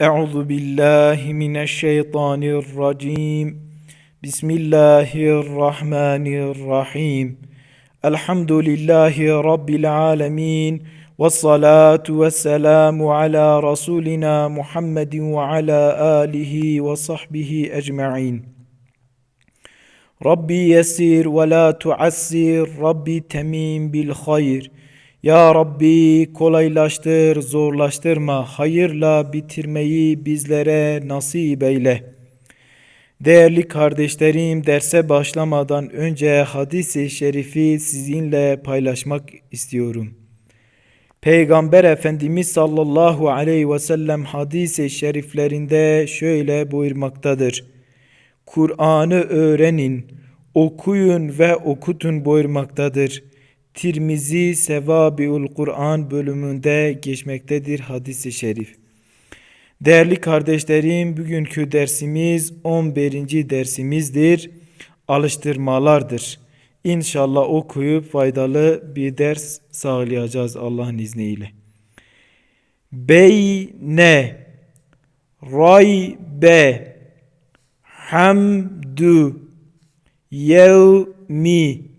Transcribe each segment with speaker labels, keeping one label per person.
Speaker 1: أعوذ بالله من الشيطان الرجيم. بسم الله الرحمن الرحيم. الحمد لله رب العالمين والصلاة والسلام على رسولنا محمد وعلى آله وصحبه أجمعين. ربي يسير ولا تعسر ربي تميم بالخير. Ya Rabbi kolaylaştır, zorlaştırma, hayırla bitirmeyi bizlere nasip eyle. Değerli kardeşlerim, derse başlamadan önce hadis-i şerifi sizinle paylaşmak istiyorum. Peygamber Efendimiz sallallahu aleyhi ve sellem hadis-i şeriflerinde şöyle buyurmaktadır. Kur'an'ı öğrenin, okuyun ve okutun buyurmaktadır. Tirmizi Sevabiul Kur'an bölümünde geçmektedir hadisi şerif. Değerli kardeşlerim, bugünkü dersimiz 11. dersimizdir. Alıştırmalardır. İnşallah okuyup faydalı bir ders sağlayacağız Allah'ın izniyle. Beyne raybe hamdu yevmi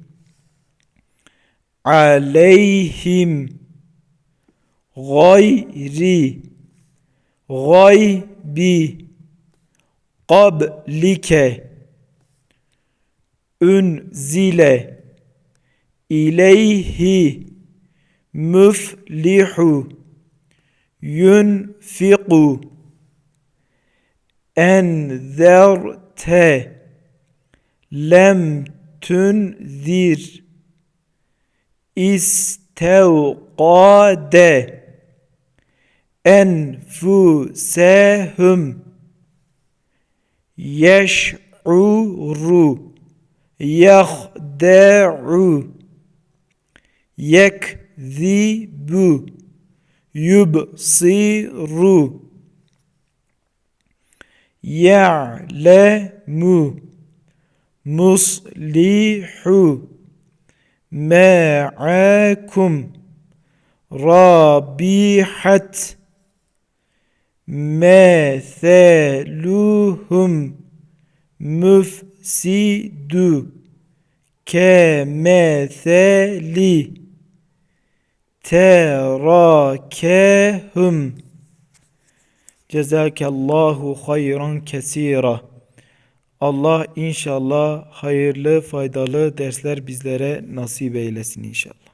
Speaker 1: aleyhim gayri gaybi qablike unzile ileyhi müflihu yunfiqu enzerte lem tunzir استوقاد أنفسهم يشعر يخدع يكذب يبصر يعلم مصلح. معكم رابحت مثلهم مفسد كمثل تراكهم جزاك الله خيرا كثيرا Allah inşallah hayırlı, faydalı dersler bizlere nasip eylesin inşallah.